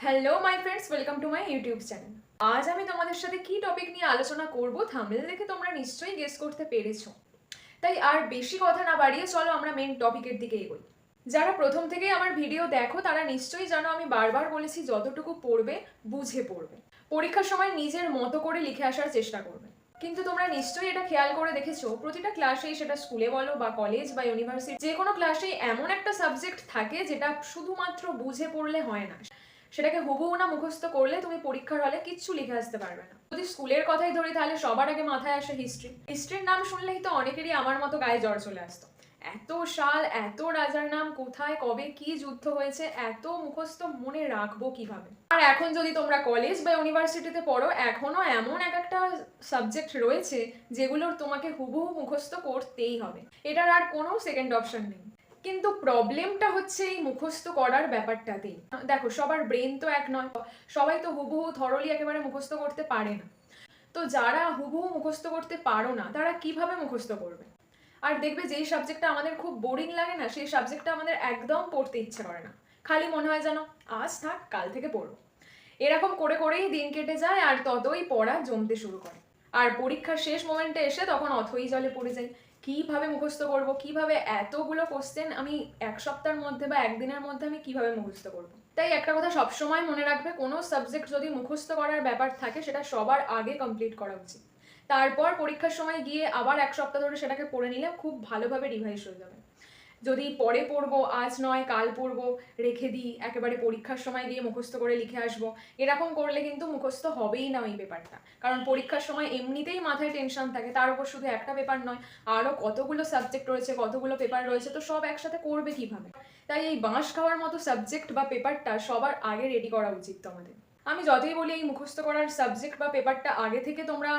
Hello my friends welcome to my YouTube channel আজ আমি তোমাদের সাথে কি টপিক নিয়ে আলোচনা করব? থাম্বনেল দেখে তোমরা নিশ্চয়ই গেস করতে পেরেছ। তাই আর বেশি কথা না বাড়িয়ে চলো আমরা মেন টপিকের দিকে এগোই। যারা প্রথম থেকেই আমার ভিডিও দেখো, তারা নিশ্চয়ই জানো আমি বারবার বলেছি যতটুকু পড়বে, বুঝে পড়বে। পরীক্ষার সময় নিজের মতো করে লিখে আসার চেষ্টা করবে। কিন্তু তোমরা নিশ্চয়ই এটা খেয়াল করে দেখেছ, প্রতিটা ক্লাসেই সেটা স্কুলে বলো বা কলেজ বা ইউনিভার্সিটি যে কোনো ক্লাসেই এমন একটা সাবজেক্ট থাকে যেটা শুধুমাত্র বুঝে পড়লে হয় না। সেটাকে হুবহু না মুখস্থ করলে তুমি পরীক্ষার হলে কিচ্ছু লিখে আসতে পারবে না। যদি স্কুলের কথাই ধরি তাহলে সবার আগে মাথায় আসে হিস্ট্রি হিস্ট্রির নাম শুনলেই তো অনেকেরই আমার মতো গায়ে জ্বর চলে আসতো। এত সাল, এত রাজার নাম, কোথায়, কবে কি যুদ্ধ হয়েছে, এত মুখস্থ মনে রাখব কীভাবে? আর এখন যদি তোমরা কলেজ বা ইউনিভার্সিটিতে পড়ো, এখনও এমন এক একটা সাবজেক্ট রয়েছে যেগুলোর তোমাকে হুবহু মুখস্থ করতেই হবে। এটার আর কোনো সেকেন্ড অপশন নেই। কিন্তু প্রবলেমটা হচ্ছে এই মুখস্থ করার ব্যাপারটাতেই। দেখো, সবার ব্রেন তো এক নয়, সবাই তো হুবহু থরলি একেবারে মুখস্থ করতে পারে না। তো যারা হুবহু মুখস্থ করতে পারো না, তারা কীভাবে মুখস্থ করবে? আর দেখবে যেই সাবজেক্টটা আমাদের খুব বোরিং লাগে না, সেই সাবজেক্টটা আমাদের একদম পড়তে ইচ্ছে করে না। খালি মনে হয় যেন, আজ থাক, কাল থেকে পড়ব এরকম করে করেই দিন কেটে যায়, আর ততই পড়া জমতে শুরু করে। আর পরীক্ষার শেষ মোমেন্টে এসে তখন অথই জলে পড়ে যাই। কীভাবে মুখস্থ করব, কীভাবে এতগুলো কোশ্চেন আমি এক সপ্তাহের মধ্যে বা একদিনের মধ্যে আমি কীভাবে মুখস্থ করব। তাই একটা কথা সবসময় মনে রাখবে, কোনো সাবজেক্ট যদি মুখস্থ করার ব্যাপার থাকে, সেটা সবার আগে কমপ্লিট করা উচিত। তারপর পরীক্ষার সময় গিয়ে আবার এক সপ্তাহ ধরে সেটাকে পড়ে নিলে খুব ভালোভাবে রিভাইজ হয়ে যাবে। যদি পরে পড়ব, আজ নয়, কাল পড়ব, রেখে দিই, একেবারে পরীক্ষার সময় দিয়ে মুখস্থ করে লিখে আসব, এরকম করলে কিন্তু মুখস্থ হবেই না ওই পেপারটা। কারণ পরীক্ষার সময় এমনিতেই মাথায় টেনশন থাকে, তার উপর শুধু একটা পেপার নয় আরও কতগুলো সাবজেক্ট রয়েছে, কতগুলো পেপার রয়েছে, তো সব একসাথে করবে কীভাবে? তাই এই বাঁশ খাওয়ার মতো সাবজেক্ট বা পেপারটা সবার আগে রেডি করা উচিত তোমাদের। আমি যতই বলি এই মুখস্থ করার সাবজেক্ট বা পেপারটা আগে থেকে তোমরা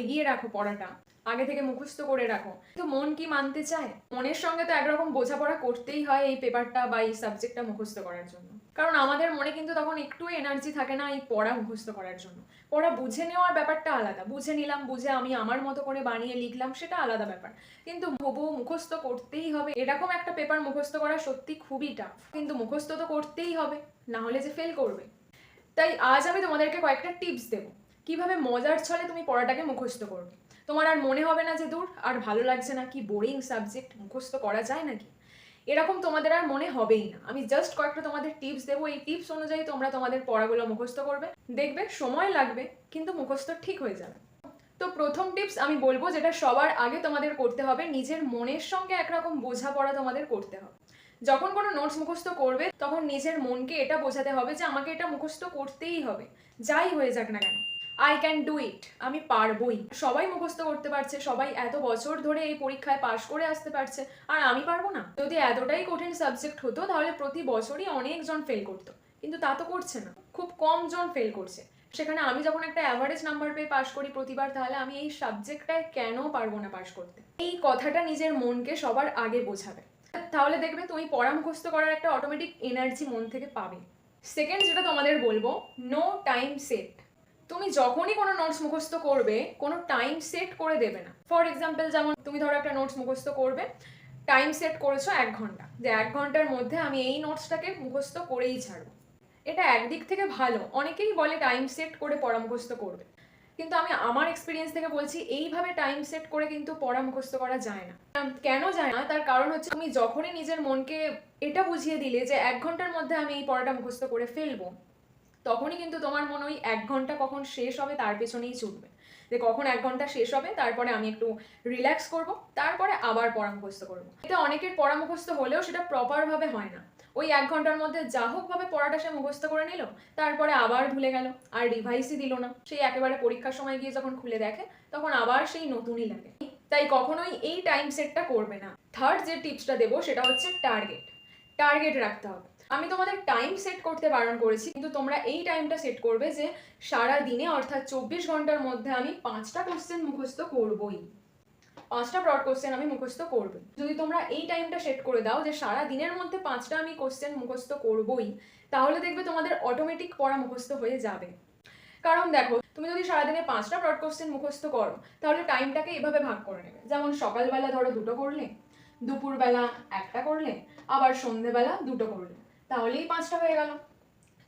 এগিয়ে রাখো পড়াটা। আগে থেকে মুখস্থ করে রাখো। কিন্তু মন কি মানতে চায়? মনের সঙ্গে তো একরকম বোঝাপড়া করতেই হয় এই পেপারটা বা এই সাবজেক্টটা মুখস্থ করার জন্য। কারণ আমাদের মনে কিন্তু তখন একটু এনার্জি থাকে না এই পড়া মুখস্থ করার জন্য। পড়া বুঝে নেওয়ার ব্যাপারটা আলাদা। বুঝে নিলাম, বুঝে আমি আমার মতো করে বানিয়ে লিখলাম, সেটা আলাদা ব্যাপার। কিন্তু হবু মুখস্থ করতেই হবে। এরকম একটা পেপার মুখস্থ করা সত্যি খুবই টাফ কিন্তু মুখস্থ তো করতেই হবে। না হলে যে ফেল করবে। তাই আজ আমি তোমাদেরকে কয়েকটা টিপস দেবো। কীভাবে মজার ছলে তুমি পড়াটাকে মুখস্থ করবে। তোমার আর মনে হবে না যে দূর, আর ভালো লাগছে না কি বোরিং সাবজেক্ট মুখস্থ করা যায় নাকি? এরকম তোমাদের আর মনে হবেই না। আমি জাস্ট কয়েকটা তোমাদের টিপস দেবো। এই টিপস অনুযায়ী তোমরা তোমাদের পড়াগুলো মুখস্থ করবে। দেখবে সময় লাগবে, কিন্তু মুখস্থ ঠিক হয়ে যাবে। তো প্রথম টিপস আমি বলব যেটা সবার আগে তোমাদের করতে হবে, নিজের মনের সঙ্গে একরকম বোঝাপড়া তোমাদের করতে হবে। যখন কোনো নোটস মুখস্থ করবে, তখন নিজের মনকে এটা বোঝাতে হবে যে আমাকে এটা মুখস্থ করতেই হবে। যাই হয়ে যাক না কেন। আই ক্যান ডু ইট আমি পারবই। সবাই মুখস্থ করতে পারছে, সবাই এত বছর ধরে এই পরীক্ষায় পাশ করে আসতে পারছে, আর আমি পারব না। যদি এতটাই কঠিন সাবজেক্ট হতো, তাহলে প্রতি বছরই অনেকজন ফেল করতো। কিন্তু তা তো করছে না। খুব কম জন ফেল করছে। সেখানে আমি যখন একটা অ্যাভারেজ নাম্বার পেয়ে পাশ করি প্রতিবার, তাহলে আমি এই সাবজেক্টটায় কেন পারব না পাশ করতে? এই কথাটা নিজের মনকে সবার আগে বোঝাবে। তাহলে দেখবে তুমি পড়া মুখস্থ করার একটা অটোমেটিক এনার্জি মন থেকে পাবে। সেকেন্ড যেটা তোমাদের বলব নো টাইম সেট তুমি যখনই কোনো নোটস মুখস্থ করবে, কোনো টাইম সেট করে দেবে না। ফর এক্সাম্পল যেমন তুমি ধরো একটা নোটস মুখস্থ করবে টাইম সেট করেছ এক ঘণ্টা। যে এক ঘণ্টার মধ্যে আমি এই নোটসটাকে মুখস্থ করেই ছাড়বো। এটা একদিক থেকে ভালো। অনেকেই বলে টাইম সেট করে পড়া মুখস্থ করবে। কিন্তু আমি আমার এক্সপিরিয়েন্স থেকে বলছি, এইভাবে টাইম সেট করে কিন্তু পড়া মুখস্থ করা যায় না। কেন যায় না? তার কারণ হচ্ছে তুমি যখনই নিজের মনকে এটা বুঝিয়ে দিলে যে এক ঘণ্টার মধ্যে আমি এই পড়াটা মুখস্থ করে ফেলব তখনই কিন্তু তোমার মনে ওই এক ঘণ্টা কখন শেষ হবে তার পেছনেই ছুটবে যে কখন এক ঘণ্টা শেষ হবে, তারপরে আমি একটু রিল্যাক্স করব, তারপরে আবার পড়া মুখস্থ করব। এটা অনেকের পড়া মুখস্থ হলেও সেটা প্রপারভাবে হয় না। ওই এক ঘণ্টার মধ্যে যা হোক ভাবে পড়াটা সে মুখস্থ করে নিল, তারপরে আবার ভুলে গেল, আর রিভাইসই দিল না। সেই একেবারে পরীক্ষার সময় গিয়ে যখন খুলে দেখে, তখন আবার সেই নতুনই লাগে। তাই কখনোই এই টাইম সেটটা করবে না। থার্ড যে টিপসটা দেবো সেটা হচ্ছে টার্গেট টার্গেট রাখতে হবে। আমি তোমাদের টাইম সেট করতে বারণ করেছি, কিন্তু তোমরা এই টাইমটা সেট করবে যে সারা দিনে অর্থাৎ চব্বিশ ঘণ্টার মধ্যে আমি পাঁচটা কোশ্চেন মুখস্থ করবই। পাঁচটা ব্রড কোশ্চেন আমি মুখস্থ করবই। যদি তোমরা এই টাইমটা সেট করে দাও যে সারা দিনের মধ্যে পাঁচটা আমি কোশ্চেন মুখস্থ করবই, তাহলে দেখবে তোমাদের অটোমেটিক পড়া মুখস্থ হয়ে যাবে। কারণ দেখো, তুমি যদি সারাদিনে পাঁচটা ব্রড কোশ্চেন মুখস্থ করো, তাহলে টাইমটাকে এভাবে ভাগ করে নেবে। যেমন সকালবেলা ধরো দুটো করলে, দুপুরবেলা একটা করলে, আবার সন্ধেবেলা দুটো করলে। তাহলেই পাঁচটা হয়ে গেল।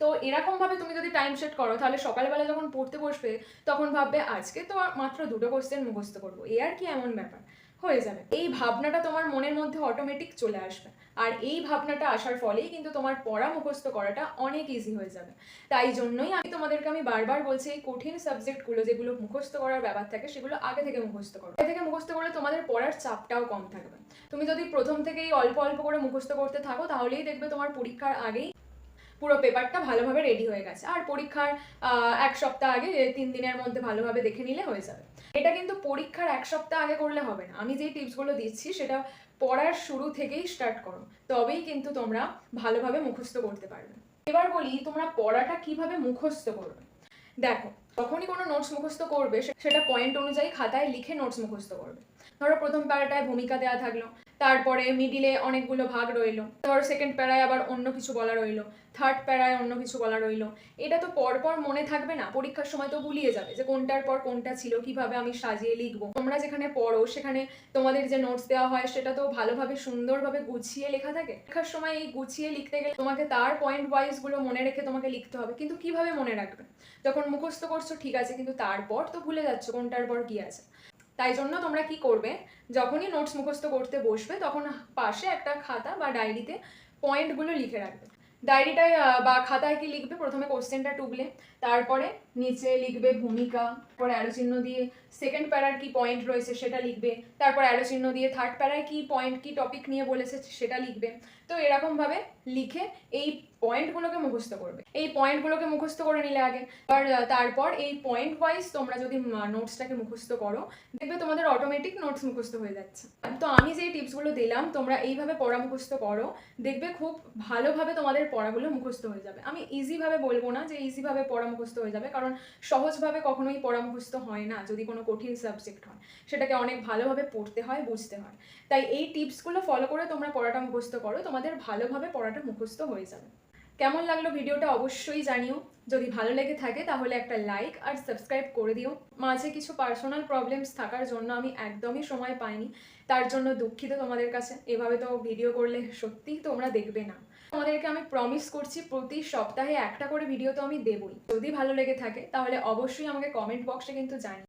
তো এরকমভাবে তুমি যদি টাইম সেট করো, তাহলে সকালবেলা যখন পড়তে বসবে, তখন ভাববে, আজকে তো মাত্র দুটো কোশ্চেন মুখস্থ করব। এ আর কি এমন ব্যাপার? হয়ে যাবে। এই ভাবনাটা তোমার মনের মধ্যে অটোমেটিক চলে আসবে। আর এই ভাবনাটা আসার ফলেই কিন্তু তোমার পড়া মুখস্থ করাটা অনেক ইজি হয়ে যাবে। তাই জন্যই আমি তোমাদেরকে আমি বারবার বলছি, এই কঠিন সাবজেক্টগুলো যেগুলো মুখস্থ করার ব্যাপার থাকে, সেগুলো আগে থেকে মুখস্থ করো। আগে থেকে মুখস্থ করলে তোমাদের পড়ার চাপটাও কম থাকবে। তুমি যদি প্রথম থেকেই অল্প অল্প করে মুখস্থ করতে থাকো, তাহলেই দেখবে তোমার পরীক্ষার আগেই পুরো পেপারটা ভালোভাবে রেডি হয়ে গেছে। আর পরীক্ষার এক সপ্তাহ আগে তিন দিনের মধ্যে ভালোভাবে দেখে নিলে হয়ে যাবে। এটা কিন্তু পরীক্ষার এক সপ্তাহ আগে করলে হবে না। আমি যেই টিপসগুলো দিচ্ছি, সেটা পড়ার শুরু থেকেই স্টার্ট করো। তবেই কিন্তু তোমরা ভালোভাবে মুখস্থ করতে পারবে। এবার বলি, তোমরা পড়াটা কীভাবে মুখস্থ করবে? দেখো, যখনই কোনো নোটস মুখস্থ করবে সেটা পয়েন্ট অনুযায়ী খাতায় লিখে নোটস মুখস্থ করবে। ধরো প্রথম প্যারাটায় ভূমিকা দেওয়া থাকল, তারপরে মিডিলে অনেকগুলো ভাগ রইল, ধরো সেকেন্ড প্যারায় আবার অন্য কিছু বলা রইল থার্ড প্যারায় অন্য কিছু বলা রইল, এটা তো পরপর মনে থাকবে না, পরীক্ষার সময় তো গুলিয়ে যাবে যে কোনটার পর কোনটা ছিল, কীভাবে আমি সাজিয়ে লিখব। তোমরা যেখানে পড়ো, সেখানে তোমাদের যে নোটস দেওয়া হয়, সেটা তো ভালোভাবে সুন্দরভাবে গুছিয়ে লেখা থাকে। লেখার সময় এই গুছিয়ে লিখতে গেলে তোমাকে তার পয়েন্ট ওয়াইজগুলো মনে রেখে তোমাকে লিখতে হবে, কিন্তু কীভাবে মনে রাখবে? যখন মুখস্থ করছ, ঠিক আছে, কিন্তু তারপর তো ভুলে যাচ্ছ কোনটার পর কি আছে। তাই জন্য তোমরা কি করবে? যখনই নোটস মুখস্থ করতে বসবে, তখন পাশে একটা খাতা বা ডায়েরিতে পয়েন্টগুলো লিখে রাখবে। ডায়েরিটায় বা খাতায় কি লিখবে? প্রথমে কোশ্চেনটা টুবলে তারপরে নিচে লিখবে ভূমিকা পরে অ্যারো চিহ্ন দিয়ে সেকেন্ড প্যারার কি পয়েন্ট রয়েছে সেটা লিখবে, তারপর অ্যারো চিহ্ন দিয়ে থার্ড প্যারায় কি পয়েন্ট কি টপিক নিয়ে বলেছে সেটা লিখবে। তো এরকমভাবে লিখে এই পয়েন্টগুলোকে মুখস্থ করবে। এই পয়েন্টগুলোকে মুখস্থ করে নিলে আগে। আর তারপর এই পয়েন্ট ওয়াইজ তোমরা যদি নোটসটাকে মুখস্থ করো, দেখবে তোমাদের অটোমেটিক নোটস মুখস্থ হয়ে যাচ্ছে। তো আমি যে টিপসগুলো দিলাম, তোমরা এইভাবে পড়া মুখস্থ করো, দেখবে খুব ভালোভাবে তোমাদের পড়াগুলো মুখস্থ হয়ে যাবে। আমি ইজিভাবে বলব না যে ইজিভাবে পড়া মুখস্থ হয়ে যাবে কারণ সহজভাবে কখনোই পড়া মুখস্থ হয় না যদি কোনো কঠিন সাবজেক্ট হয়। সেটাকে অনেক ভালোভাবে পড়তে হয়, বুঝতে হয়। তাই এই টিপসগুলো ফলো করে তোমরা পড়াটা মুখস্থ করো, তোমাদের ভালোভাবে পড়াটা মুখস্থ হয়ে যাবে। কেমন লাগল ভিডিওটা অবশ্যই জানিও। যদি ভালো লেগে থাকে তাহলে একটা লাইক আর সাবস্ক্রাইব করে দিও। মাঝে কিছু পার্সোনাল প্রবলেমস থাকার জন্য আমি একদমই সময় পাইনি। তার জন্য দুঃখিত তোমাদের কাছে। এভাবে তো ভিডিও করলে সত্যিই তোমরা দেখবে না। তোমাদেরকে আমি প্রমিস করছি, প্রতি সপ্তাহে একটা করে ভিডিও তো আমি দেবই। যদি ভালো লেগে থাকে, তাহলে অবশ্যই আমাকে কমেন্ট বক্সে কিন্তু জানি